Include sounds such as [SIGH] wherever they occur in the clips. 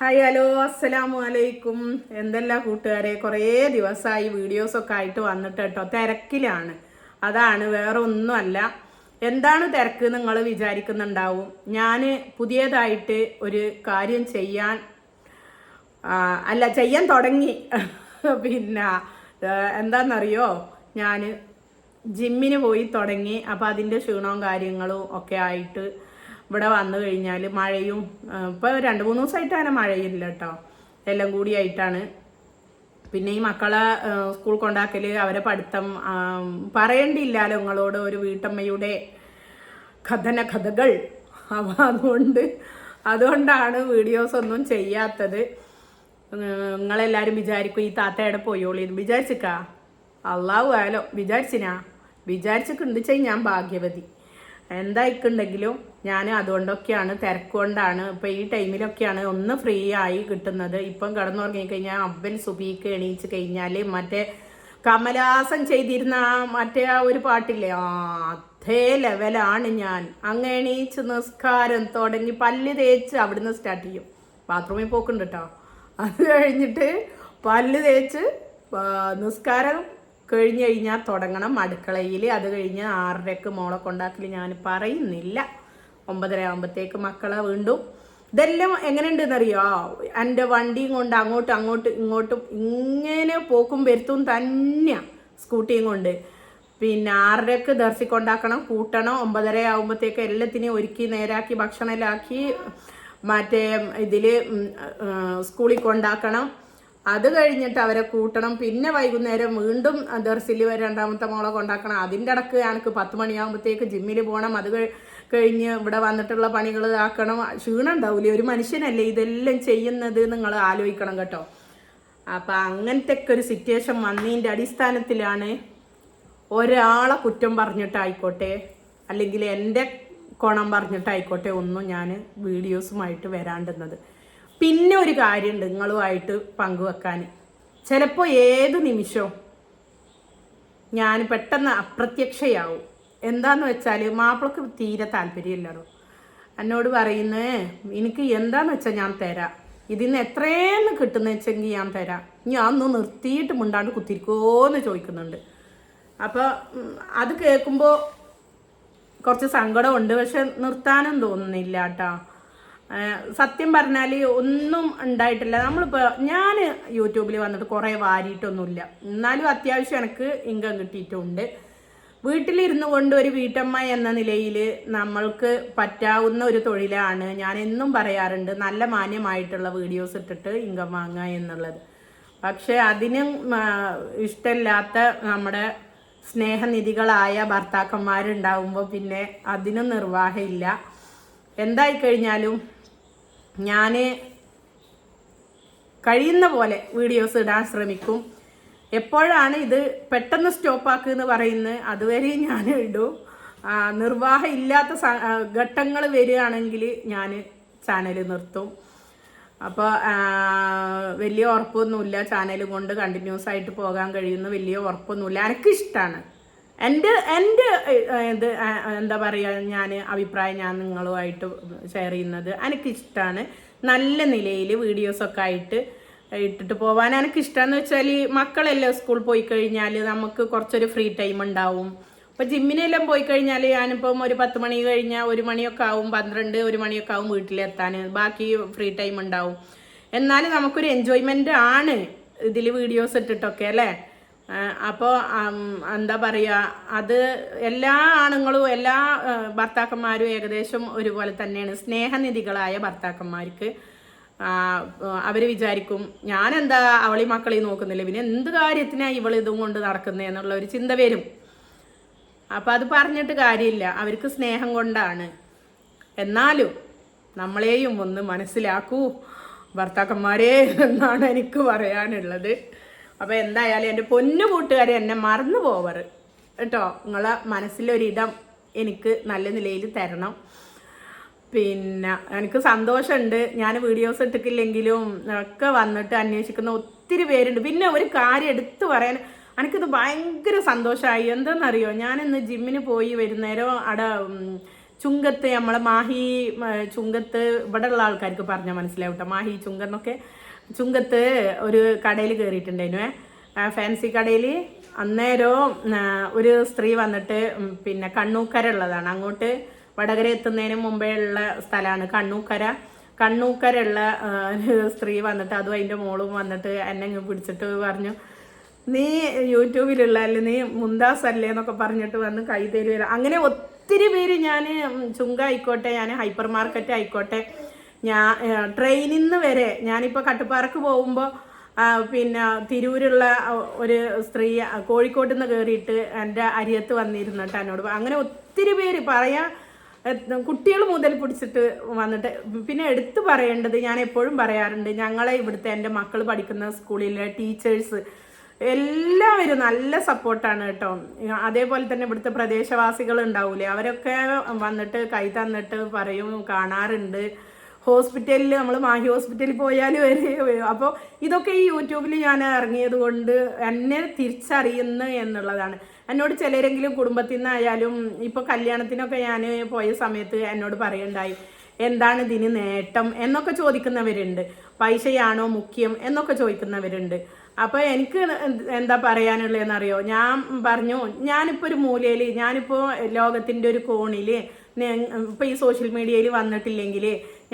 Hi hello അസ്സലാമു അലൈക്കും. എന്തെല്ലാം കൂട്ടുകാരെ? കുറേ ദിവസമായി വീഡിയോസൊക്കെ ആയിട്ട് വന്നിട്ട് കേട്ടോ. തിരക്കിലാണ്. അതാണ് വേറെ ഒന്നുമല്ല എന്താണ് തിരക്ക് നിങ്ങൾ വിചാരിക്കുന്നുണ്ടാവും? ഞാൻ പുതിയതായിട്ട് ഒരു കാര്യം ചെയ്യാൻ അല്ല ചെയ്യാൻ തുടങ്ങി. [LAUGHS] പിന്നെ എന്താണെന്നറിയോ ഞാൻ ജിമ്മിന് പോയി തുടങ്ങി. അപ്പോൾ അതിന്റെ ക്ഷീണവും കാര്യങ്ങളും ഒക്കെ ആയിട്ട് ഇവിടെ വന്നു കഴിഞ്ഞാൽ മഴയും ഇപ്പോൾ രണ്ട് മൂന്ന് ദിവസമായിട്ട് അങ്ങനെ മഴയില്ല കേട്ടോ എല്ലാം കൂടി ആയിട്ടാണ്. പിന്നെ ഈ മക്കളെ സ്കൂൾ കൊണ്ടാക്കൽ അവരെ പഠിത്തം പറയേണ്ടിയില്ലല്ലോ നിങ്ങളോട് ഒരു വീട്ടമ്മയുടെ കഥന കഥകൾ. അവ അതുകൊണ്ട് അതുകൊണ്ടാണ് വീഡിയോസ് ഒന്നും ചെയ്യാത്തത്. നിങ്ങളെല്ലാവരും വിചാരിക്കും ഈ താത്തയുടെ പോയോളി വിചാരിച്ചിക്കാ? അള്ളാഹു ആയാലോ വിചാരിച്ചിനാ? വിചാരിച്ചിട്ടുണ്ട് ചെയ്യും ഞാൻ ഭാഗ്യവതി. എന്തായിക്കുണ്ടെങ്കിലും ഞാൻ അതുകൊണ്ടൊക്കെയാണ് തിരക്കുകൊണ്ടാണ് ഇപ്പൊ ഈ ടൈമിലൊക്കെയാണ് ഒന്ന് ഫ്രീ ആയി കിട്ടുന്നത്. ഇപ്പം കിടന്നുറങ്ങി കഴിഞ്ഞാൽ അവൻ സുബീക്ക് എണീച്ച് കഴിഞ്ഞാൽ മറ്റേ കമലാസം ചെയ്തിരുന്ന ആ മറ്റേ ആ ഒരു പാട്ടില്ലേ? ആ അതേ ലെവലാണ് ഞാൻ. അങ്ങ് എണീച്ച് നിസ്കാരം തുടങ്ങി പല്ല് തേച്ച് അവിടുന്ന് സ്റ്റാർട്ട് ചെയ്യും. ബാത്റൂമിൽ പോക്കുണ്ട് കേട്ടോ അത് കഴിഞ്ഞിട്ട് പല്ല് തേച്ച് നിസ്കാരം കഴിഞ്ഞ് കഴിഞ്ഞാൽ തുടങ്ങണം അടുക്കളയിൽ അത് കഴിഞ്ഞ് ആറരക്ക് മോളെ കൊണ്ടാക്കൽ ഞാൻ പറയുന്നില്ല. ഒമ്പതര ആകുമ്പോഴത്തേക്ക് മക്കളെ വീണ്ടും. ഇതെല്ലാം എങ്ങനെയുണ്ടെന്നറിയോ? എന്റെ വണ്ടിയും കൊണ്ട് അങ്ങോട്ടും അങ്ങോട്ടും ഇങ്ങോട്ടും ഇങ്ങനെ പോക്കും വരുത്തും തന്നെയാണ് സ്കൂട്ടിയും കൊണ്ട്. പിന്നെ ആറരക്ക് ദർശി കൊണ്ടാക്കണം കൂട്ടണം. ഒമ്പതര ആകുമ്പോഴത്തേക്ക് എല്ലാത്തിനെയും ഒരുക്കി നേരാക്കി ഭക്ഷണമെല്ലാക്കി മറ്റേ ഇതിൽ സ്കൂളിൽ കൊണ്ടാക്കണം. അത് കഴിഞ്ഞിട്ട് അവരെ കൂട്ടണം. പിന്നെ വൈകുന്നേരം വീണ്ടും ദർസിൽ രണ്ടാമത്തെ മോളെ കൊണ്ടാക്കണം. അതിന്റെ ഇടയ്ക്ക് എനിക്ക് പത്ത് മണിയാകുമ്പോഴത്തേക്ക് ജിമ്മിൽ പോകണം അത് കഴിഞ്ഞ് ഇവിടെ വന്നിട്ടുള്ള പണികൾ ആക്കണം ക്ഷീണം ഉണ്ടാവില്ലേ ഒരു മനുഷ്യനല്ലേ ഇതെല്ലാം ചെയ്യുന്നത് നിങ്ങൾ ആലോചിക്കണം കേട്ടോ. അപ്പം അങ്ങനത്തെ ഒക്കെ ഒരു സിറ്റുവേഷൻ വന്നതിന്റെ അടിസ്ഥാനത്തിലാണ് ഒരാളെ കുറ്റം പറഞ്ഞിട്ടായിക്കോട്ടെ അല്ലെങ്കിൽ എന്റെ കോണം പറഞ്ഞിട്ടായിക്കോട്ടെ ഒന്നും ഞാൻ വീഡിയോസുമായിട്ട് വരാണ്ടുന്നത് പിന്നെ ഒരു കാര്യമുണ്ട് നിങ്ങളുമായിട്ട് പങ്കുവെക്കാൻ. ചിലപ്പോൾ ഏത് നിമിഷവും ഞാൻ പെട്ടെന്ന് അപ്രത്യക്ഷയാവും. എന്താന്ന് വെച്ചാൽ മാപ്പിളക്ക് തീരെ താല്പര്യമില്ലടോ. എന്നോട് പറയുന്നേ എനിക്ക് എന്താന്ന് വെച്ചാൽ ഞാൻ തരാം. ഇതിന്ന് എത്രയെന്ന് കിട്ടുന്ന വെച്ചെങ്കിൽ ഞാൻ തരാം. ഞാൻ ഒന്ന് നിർത്തിയിട്ട് മുണ്ടാണ്ട് കുത്തിരിക്കോന്ന് ചോദിക്കുന്നുണ്ട്. അപ്പോൾ അത് കേൾക്കുമ്പോൾ കുറച്ച് സങ്കടമുണ്ട്. പക്ഷെ നിർത്താനും തോന്നുന്നില്ല കേട്ടോ സത്യം പറഞ്ഞാൽ ഒന്നും ഉണ്ടായിട്ടില്ല. നമ്മളിപ്പോൾ ഞാൻ യൂട്യൂബിൽ വന്നിട്ട് കുറേ വാരിയിട്ടൊന്നുമില്ല. എന്നാലും അത്യാവശ്യം എനിക്ക് ഇൻകം കിട്ടിയിട്ടുണ്ട്. വീട്ടിലിരുന്നു കൊണ്ട് ഒരു വീട്ടമ്മ എന്ന നിലയിൽ നമ്മൾക്ക് പറ്റാവുന്ന ഒരു തൊഴിലാണ് ഞാൻ എന്നും പറയാറുണ്ട്. നല്ല മാന്യമായിട്ടുള്ള വീഡിയോസ് ഇട്ടിട്ട് ഇൻകം വാങ്ങുക എന്നുള്ളത്. പക്ഷെ അതിനും ഇഷ്ടമില്ലാത്ത നമ്മുടെ സ്നേഹനിധികളായ ഭർത്താക്കന്മാരുണ്ടാവുമ്പോൾ പിന്നെ അതിനും നിർവാഹമില്ല. എന്തായി കഴിഞ്ഞാലും ഞാൻ കഴിയുന്ന പോലെ വീഡിയോസ് ഇടാൻ ശ്രമിക്കും. എപ്പോഴാണ് ഇത് പെട്ടെന്ന് സ്റ്റോപ്പാക്കുക എന്ന് പറയുന്നത്? അതുവരെ ഞാൻ ഇടും. നിർവാഹം ഇല്ലാത്ത ഘട്ടങ്ങൾ വരികയാണെങ്കിൽ ഞാൻ ചാനൽ നിർത്തും. അപ്പോൾ വലിയ ഉറപ്പൊന്നുമില്ല. ചാനൽ കൊണ്ട് കണ്ടിന്യൂസ് ആയിട്ട് പോകാൻ കഴിയുന്ന വലിയ ഉറപ്പൊന്നുമില്ല. എനിക്കിഷ്ടമാണ് എന്റെ എന്റെ ഇത് എന്താ പറയുക ഞാൻ അഭിപ്രായം ഞാൻ നിങ്ങളുമായിട്ട് ഷെയർ ചെയ്യുന്നത്. എനിക്കിഷ്ടമാണ് നല്ല നിലയിൽ വീഡിയോസൊക്കെ ആയിട്ട് ഇട്ടിട്ട് പോകാൻ എനിക്കിഷ്ടമെന്ന് വെച്ചാൽ മക്കളെല്ലാം സ്കൂളിൽ പോയി കഴിഞ്ഞാൽ നമുക്ക് കുറച്ചൊരു ഫ്രീ ടൈം ഉണ്ടാവും. അപ്പോൾ ജിമ്മിനെല്ലാം പോയി കഴിഞ്ഞാൽ ഞാനിപ്പം ഒരു പത്ത് മണി കഴിഞ്ഞാൽ ഒരു മണിയൊക്കെ ആവും പന്ത്രണ്ട് ഒരു മണിയൊക്കെ ആവും വീട്ടിലെത്താൻ. ബാക്കി ഫ്രീ ടൈം ഉണ്ടാവും. എന്നാലും നമുക്കൊരു എൻജോയ്മെന്റ് ആണ് ഇതിൽ വീഡിയോസ് ഇട്ടിട്ടൊക്കെ അല്ലേ? അപ്പോൾ എന്താ പറയുക അത് എല്ലാ ആണുങ്ങളും എല്ലാ ഭർത്താക്കന്മാരും ഏകദേശം ഒരുപോലെ തന്നെയാണ്. സ്നേഹനിധികളായ ഭർത്താക്കന്മാർക്ക് അവർ വിചാരിക്കും എന്താ അവളി മക്കളെ നോക്കുന്നില്ല? പിന്നെ എന്ത് കാര്യത്തിനാണ് ഇവൾ ഇതും കൊണ്ട് നടക്കുന്നത് എന്നുള്ള ഒരു ചിന്ത വരും. അപ്പം അത് പറഞ്ഞിട്ട് കാര്യമില്ല. അവർക്ക് സ്നേഹം കൊണ്ടാണ്. എന്നാലും നമ്മളെയും ഒന്ന് മനസ്സിലാക്കൂ ഭർത്താക്കന്മാരെ എന്നാണ് എനിക്ക് പറയാനുള്ളത്. അപ്പോൾ എന്തായാലും എന്റെ പൊന്നു കൂട്ടുകാരെ എന്നെ മറന്നു പോവർ കേട്ടോ? നിങ്ങളെ മനസ്സിലൊരിടം എനിക്ക് നല്ല നിലയിൽ തരണം. പിന്നെ എനിക്ക് സന്തോഷമുണ്ട്. ഞാൻ വീഡിയോസ് ഇട്ടിട്ടില്ലെങ്കിലും ഒക്കെ വന്നിട്ട് അന്വേഷിക്കുന്ന ഒത്തിരി പേരുണ്ട്. പിന്നെ ഒരു കാര്യം എടുത്തു പറയാൻ എനിക്കിത് ഭയങ്കര സന്തോഷമായി. എന്താണെന്നറിയോ ഞാനിന്ന് ജിമ്മിന് പോയി വരുന്നേരം അവിടെ ചുങ്കത്ത് നമ്മളെ മാഹി ചുങ്കത്ത് ഇവിടെ ഉള്ള ആൾക്കാർക്ക് പറഞ്ഞാൽ മനസ്സിലാവും കേട്ടോ മാഹി ചുങ്കന്നൊക്കെ ചുങ്കത്ത് ഒരു കടയിൽ കയറിയിട്ടുണ്ടായിരുന്നു. ഫാൻസി കടയിൽ. അന്നേരം ഒരു സ്ത്രീ വന്നിട്ട് പിന്നെ കണ്ണൂക്കര ഉള്ളതാണ് അങ്ങോട്ട് വടകര എത്തുന്നതിന് മുമ്പേ ഉള്ള സ്ഥലമാണ് കണ്ണൂക്കര കണ്ണൂക്കരുള്ള സ്ത്രീ വന്നിട്ട് അതും അതിന്റെ മോളും വന്നിട്ട് എന്നെ പിടിച്ചിട്ട് പറഞ്ഞു നീ യൂട്യൂബിലുള്ള അല്ലെ നീ മുന്താസ് അല്ലേ എന്നൊക്കെ പറഞ്ഞിട്ട് വന്ന് കൈ തരുക അങ്ങനെ ഒത്തിരി പേര് ഞാൻ ചുങ്ക ആയിക്കോട്ടെ ഞാൻ ഹൈപ്പർ മാർക്കറ്റ് ആയിക്കോട്ടെ ഞാൻ ട്രെയിനിൽ നിന്ന് വരെ ഞാനിപ്പോൾ കട്ടുപ്പാറക്ക് പോകുമ്പോൾ പിന്നെ തിരൂരുള്ള ഒരു സ്ത്രീ കോഴിക്കോട്ട് നിന്ന് കയറിയിട്ട് എന്റെ അരിയത്ത് വന്നിരുന്നിട്ട് എന്നോട് അങ്ങനെ ഒത്തിരി പേര് പറയാ കുട്ടികൾ മുതൽ പിടിച്ചിട്ട് വന്നിട്ട് പിന്നെ എടുത്തു പറയേണ്ടത് ഞാൻ എപ്പോഴും പറയാറുണ്ട് ഞങ്ങളെ ഇവിടുത്തെ എന്റെ മക്കൾ പഠിക്കുന്ന സ്കൂളിലെ ടീച്ചേഴ്സ് എല്ലാവരും നല്ല സപ്പോർട്ടാണ് കേട്ടോ. അതേപോലെ തന്നെ ഇവിടുത്തെ പ്രദേശവാസികൾ ഉണ്ടാവൂലേ? അവരൊക്കെ വന്നിട്ട് കൈ തന്നിട്ട് പറയും കാണാറുണ്ട്. ഹോസ്പിറ്റലിൽ നമ്മൾ മാഹി ഹോസ്പിറ്റലിൽ പോയാൽ വരെ അപ്പോൾ ഇതൊക്കെ ഈ യൂട്യൂബിൽ ഞാൻ ഇറങ്ങിയത് കൊണ്ട് എന്നെ തിരിച്ചറിയുന്നു എന്നുള്ളതാണ്. എന്നോട് ചിലരെങ്കിലും കുടുംബത്തിൽ നിന്നായാലും ഇപ്പോൾ കല്യാണത്തിനൊക്കെ ഞാൻ പോയ സമയത്ത് എന്നോട് പറയുണ്ടായി എന്താണ് ഇതിന് നേട്ടം? എന്നൊക്കെ ചോദിക്കുന്നവരുണ്ട്. പൈസയാണോ മുഖ്യം? എന്നൊക്കെ ചോദിക്കുന്നവരുണ്ട്. അപ്പോൾ എനിക്ക് എന്താ പറയാനുള്ളതെന്നറിയോ? ഞാൻ പറഞ്ഞു ഞാനിപ്പോൾ ഒരു മൂലയിൽ ഞാനിപ്പോൾ ലോകത്തിന്റെ ഒരു കോണിൽ ഇപ്പോൾ ഈ സോഷ്യൽ മീഡിയയിൽ വന്നിട്ടില്ലെങ്കിൽ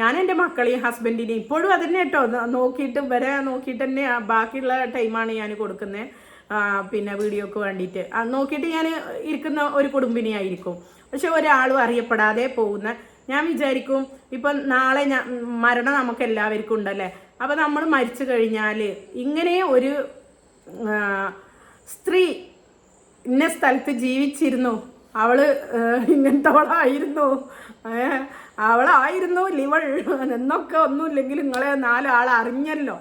ഞാൻ എന്റെ മക്കളെയും ഹസ്ബൻഡിനെയും ഇപ്പോഴും അതന്നെ കേട്ടോ നോക്കിയിട്ട് വരെ നോക്കിയിട്ട് തന്നെ ബാക്കിയുള്ള ടൈമാണ് ഞാൻ കൊടുക്കുന്നത് പിന്നെ വീഡിയോക്ക് വേണ്ടിയിട്ട്. നോക്കിയിട്ട് ഞാൻ ഇരിക്കുന്ന ഒരു കുടുംബിനിയായിരിക്കും പക്ഷെ ഒരാളും അറിയപ്പെടാതെ പോകുന്ന. ഞാൻ വിചാരിക്കും ഇപ്പം നാളെ ഞാൻ മരണം നമുക്ക് എല്ലാവർക്കും ഉണ്ടല്ലേ? അപ്പം നമ്മൾ മരിച്ചു കഴിഞ്ഞാൽ ഇങ്ങനെ ഒരു സ്ത്രീ ഇന്ന സ്ഥലത്ത് ജീവിച്ചിരുന്നു. അവൾ ഇങ്ങനത്തോളായിരുന്നു അവളായിരുന്നു. ലിവൾ. എന്നൊക്കെ ഒന്നുമില്ലെങ്കിൽ നിങ്ങളെ നാലാൾ അറിഞ്ഞല്ലോ.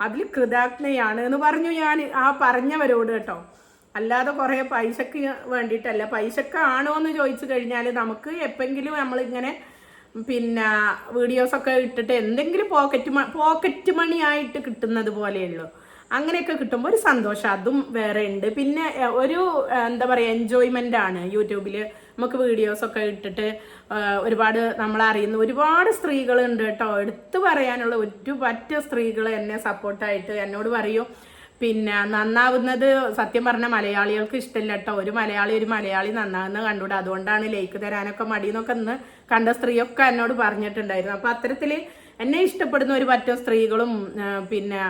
അതിൽ കൃതാജ്ഞയാണ് എന്ന് പറഞ്ഞു ഞാൻ ആ പറഞ്ഞവരോട് കേട്ടോ. അല്ലാതെ കുറേ പൈസക്ക് വേണ്ടിയിട്ടല്ല. പൈസക്കാണോ എന്ന് ചോദിച്ചു കഴിഞ്ഞാൽ നമുക്ക് എപ്പെങ്കിലും നമ്മളിങ്ങനെ പിന്നെ വീഡിയോസൊക്കെ ഇട്ടിട്ട് എന്തെങ്കിലും പോക്കറ്റ് പോക്കറ്റ് മണി ആയിട്ട് കിട്ടുന്നത് പോലെയുള്ളൂ. അങ്ങനെയൊക്കെ കിട്ടുമ്പോൾ ഒരു സന്തോഷം. അതും വേറെ ഉണ്ട്. പിന്നെ ഒരു എന്താ പറയുക എൻജോയ്മെന്റ് ആണ് യൂട്യൂബിൽ നമുക്ക് വീഡിയോസൊക്കെ ഇട്ടിട്ട് ഒരുപാട് നമ്മൾ അറിയുന്ന ഒരുപാട് സ്ത്രീകളുണ്ട് കേട്ടോ. എടുത്തു പറയാനുള്ള ഒരു പറ്റ സ്ത്രീകൾ എന്നെ സപ്പോർട്ടായിട്ട് എന്നോട് പറയും. പിന്നെ നന്നാവുന്നത് സത്യം പറഞ്ഞ മലയാളികൾക്ക് ഇഷ്ടമില്ല കേട്ടോ. ഒരു മലയാളി ഒരു മലയാളി നന്നാവുന്ന കണ്ടുകൂടെ. അതുകൊണ്ടാണ് ലൈക്ക് തരാനൊക്കെ മടിയെന്നൊക്കെ ഇന്ന് കണ്ട സ്ത്രീയൊക്കെ എന്നോട് പറഞ്ഞിട്ടുണ്ടായിരുന്നു. അപ്പം അത്തരത്തിൽ എന്നെ ഇഷ്ടപ്പെടുന്ന ഒരു പറ്റം സ്ത്രീകളും പിന്നെ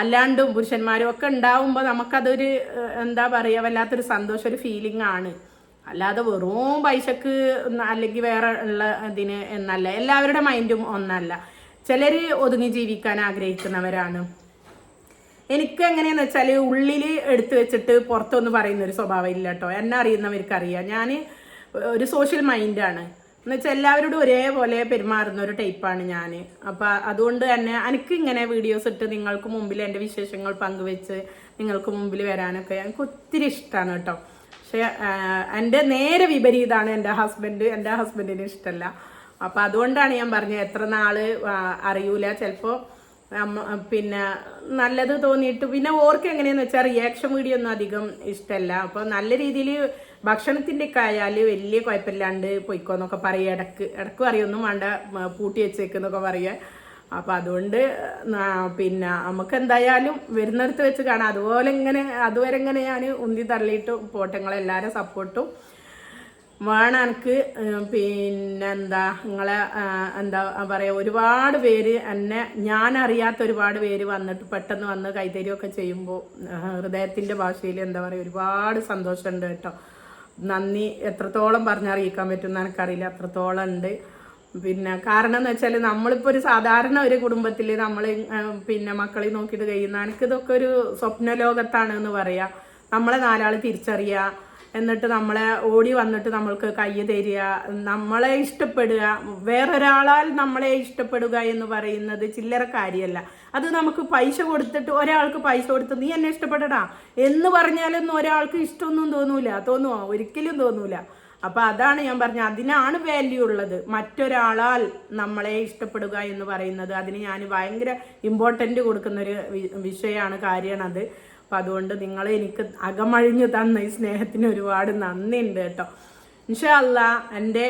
അല്ലാണ്ടും പുരുഷന്മാരും ഒക്കെ ഉണ്ടാവുമ്പോൾ നമുക്കതൊരു എന്താ പറയുക വല്ലാത്തൊരു സന്തോഷം ഒരു ഫീലിംഗ് ആണ്. അല്ലാതെ വെറും പൈസക്ക് അല്ലെങ്കിൽ വേറെ ഉള്ള ഇതിന് എന്നല്ല. എല്ലാവരുടെ മൈൻഡും ഒന്നല്ല. ചിലർ ഒതുങ്ങി ജീവിക്കാൻ ആഗ്രഹിക്കുന്നവരാണ്. എനിക്ക് എങ്ങനെയാന്ന് വെച്ചാൽ ഉള്ളിൽ എടുത്തു വെച്ചിട്ട് പുറത്തൊന്നും പറയുന്ന ഒരു സ്വഭാവം ഇല്ല കേട്ടോ എന്നെ അറിയുന്നവർക്ക് അറിയാം ഞാൻ ഒരു സോഷ്യൽ മൈൻഡാണ് എന്ന് വെച്ചാൽ എല്ലാവരോടും ഒരേപോലെ പെരുമാറുന്ന ഒരു ടൈപ്പാണ് ഞാൻ അപ്പം അതുകൊണ്ട് തന്നെ എനിക്ക് ഇങ്ങനെ വീഡിയോസ് ഇട്ട് നിങ്ങൾക്ക് മുമ്പിൽ എന്റെ വിശേഷങ്ങൾ പങ്കുവെച്ച് നിങ്ങൾക്ക് മുമ്പിൽ വരാനൊക്കെ എനിക്ക് ഒത്തിരി ഇഷ്ടമാണ് കേട്ടോ പക്ഷേ എന്റെ നേരെ വിപരീതമാണ് എന്റെ ഹസ്ബൻഡ് എന്റെ ഹസ്ബൻഡിന് ഇഷ്ടമല്ല അപ്പം അതുകൊണ്ടാണ് ഞാൻ പറഞ്ഞത് എത്ര നാൾ അറിയൂല. ചിലപ്പോൾ പിന്നെ നല്ലത് തോന്നിയിട്ട് പിന്നെ ഓർക്ക് എങ്ങനെയാന്ന് വെച്ചാൽ റിയാക്ഷൻ വീഡിയോ ഒന്നും അധികം ഇഷ്ടമല്ല അപ്പോൾ നല്ല രീതിയിൽ ഭക്ഷണത്തിന്റെ ഒക്കെ ആയാൽ വലിയ കുഴപ്പമില്ലാണ്ട് പൊയ്ക്കോന്നൊക്കെ പറയുക. ഇടയ്ക്ക് ഇടയ്ക്ക് പറയൊന്നും വേണ്ട പൂട്ടി വെച്ചേക്കെന്നൊക്കെ പറയുക. അപ്പം അതുകൊണ്ട് പിന്നെ നമുക്ക് എന്തായാലും വരുന്നിടത്ത് വെച്ച് കാണാം. അതുപോലെ ഇങ്ങനെ അതുവരെ ഇങ്ങനെ ഞാൻ ഉന്തി തള്ളിയിട്ട് പോട്ടെ നിങ്ങളെല്ലാവരും സപ്പോർട്ടും വേണം എനിക്ക് പിന്നെന്താ നിങ്ങളെ എന്താ പറയുക ഒരുപാട് പേര് എന്നെ ഞാൻ അറിയാത്ത ഒരുപാട് പേര് വന്നിട്ട് പെട്ടെന്ന് വന്ന് കൈതരിയൊക്കെ ചെയ്യുമ്പോൾ ഹൃദയത്തിന്റെ ഭാഷയിൽ എന്താ പറയുക ഒരുപാട് സന്തോഷമുണ്ട് കേട്ടോ. നന്ദി എത്രത്തോളം പറഞ്ഞറിയിക്കാൻ പറ്റുമെന്ന് എനിക്കറിയില്ല അത്രത്തോളം ഉണ്ട്. പിന്നെ കാരണം എന്ന് വെച്ചാൽ നമ്മളിപ്പോൾ ഒരു സാധാരണ ഒരു കുടുംബത്തിൽ നമ്മൾ പിന്നെ മക്കളെ നോക്കിയിട്ട് കഴിയുന്ന എനിക്കിതൊക്കെ ഒരു സ്വപ്ന ലോകത്താണ് എന്ന് പറയാം. നമ്മളെ നാലാൾ തിരിച്ചറിയുക എന്നിട്ട് നമ്മളെ ഓടി വന്നിട്ട് നമ്മൾക്ക് കൈ തരിക നമ്മളെ ഇഷ്ടപ്പെടുക വേറൊരാളാൽ നമ്മളെ ഇഷ്ടപ്പെടുക എന്ന് പറയുന്നത് ചില്ലറ കാര്യമല്ല. അത് നമുക്ക് പൈസ കൊടുത്തിട്ട് ഒരാൾക്ക് പൈസ കൊടുത്ത് നീ എന്നെ ഇഷ്ടപ്പെടടാ എന്ന് പറഞ്ഞാലൊന്നും ഒരാൾക്ക് ഇഷ്ടമൊന്നും തോന്നൂല. തോന്നുമോ ഒരിക്കലും തോന്നൂല. അപ്പൊ അതാണ് ഞാൻ പറഞ്ഞത് അതിനാണ് വാല്യൂ ഉള്ളത്. മറ്റൊരാളാൽ നമ്മളെ ഇഷ്ടപ്പെടുക എന്ന് പറയുന്നത്. അതിന് ഞാൻ ഭയങ്കര കൊടുക്കുന്ന ഒരു വിഷയമാണ് കാര്യമാണത് അപ്പം അതുകൊണ്ട് നിങ്ങൾ എനിക്ക് അകമഴിഞ്ഞു തന്ന ഈ സ്നേഹത്തിന് ഒരുപാട് നന്ദിയുണ്ട് കേട്ടോ. ഇൻഷാ അല്ല എന്റെ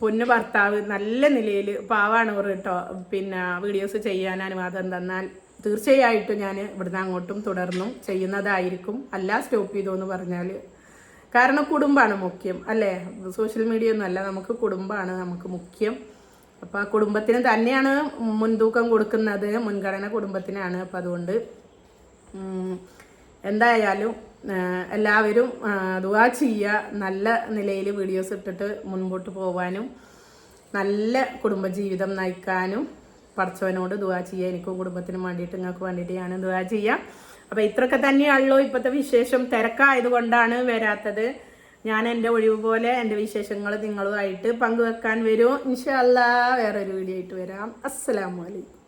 പൊന്നു ഭർത്താവ് നല്ല നിലയിൽ പാവാണ് കേട്ടോ. പിന്നെ വീഡിയോസ് ചെയ്യാൻ അനുവാദം തന്നാൽ തീർച്ചയായിട്ടും ഞാൻ ഇവിടുന്ന് അങ്ങോട്ടും തുടർന്നും ചെയ്യുന്നതായിരിക്കും. അല്ല സ്റ്റോപ്പ് ചെയ്തു എന്ന് പറഞ്ഞാൽ. കാരണം കുടുംബമാണ് മുഖ്യം അല്ലേ? സോഷ്യൽ മീഡിയ ഒന്നും അല്ല നമുക്ക് കുടുംബമാണ് നമുക്ക് മുഖ്യം. അപ്പോൾ ആ കുടുംബത്തിന് തന്നെയാണ് മുൻതൂക്കം കൊടുക്കുന്നത് മുൻഗണന കുടുംബത്തിനാണ്. അപ്പം അതുകൊണ്ട് എന്തായാലും എല്ലാവരും ദുവാ ചെയ്യുക. നല്ല നിലയിൽ വീഡിയോസ് ഇട്ടിട്ട് മുൻപോട്ട് പോവാനും നല്ല കുടുംബജീവിതം നയിക്കാനും പഠിച്ചവനോട് ദുവാ ചെയ്യുക. എനിക്കും കുടുംബത്തിനും വേണ്ടിയിട്ട് നിങ്ങൾക്ക് വേണ്ടിയിട്ട് ഞാൻ ദുആ ചെയ്യാം അപ്പോൾ ഇത്രയൊക്കെ തന്നെയാണല്ലോ ഇപ്പോഴത്തെ വിശേഷം. തിരക്കായത് കൊണ്ടാണ് വരാത്തത്. ഞാൻ എന്റെ ഒഴിവ് പോലെ എന്റെ വിശേഷങ്ങൾ നിങ്ങളുമായിട്ട് പങ്കുവെക്കാൻ വരും. ഇൻഷല്ല വേറൊരു വീഡിയോ ആയിട്ട് വരാം. അസ്സലാമു അലൈക്കും.